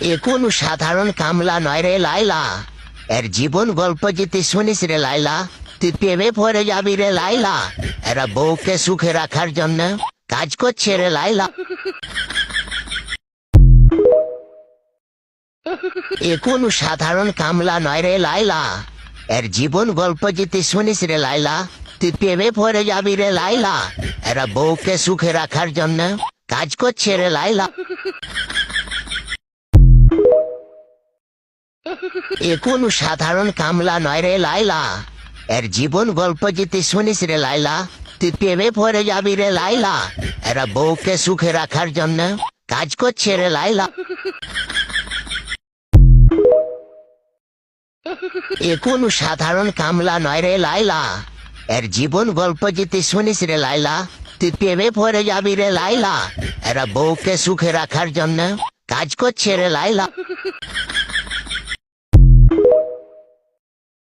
এ কোন সাধারণ কামলা নয় রে লাইলা। এর জীবন গল্প যদি শুনিস রে লাইলা। তুই প্রেমে পড়ে যাবি রে লাইলা। এরা বউকে সুখে রাখার জন্য কাজ করছে রে লাইলা। এ কোন সাধারণ কামলা নয় রে লাইলা। এর জীবন গল্প যদি শুনিস রে লাইলা। তুই প্রেমে পড়ে যাবি রে লাইলা। এরা বউকে সুখে রাখার জন্য কাজ করছে রে লাইলা। এ কোন সাধারণ কামলা নয় রে লাইলা। এর জীবন গল্প যদি শুনিস রে লাইলা। তুই প্রেমে পড়ে যাবি রে লাইলা। এরা বউকে সুখে রাখার জন্য কাজ করছে রে লাইলা। এ কোন সাধারণ কামলা নয় রে লাইলা। এর জীবন গল্প যদি শুনিস রে লাইলা। তুই প্রেমে পড়ে যাবি রে লাইলা। এরা বউকে সুখে রাখার জন্য কাজ করছে রে লাইলা।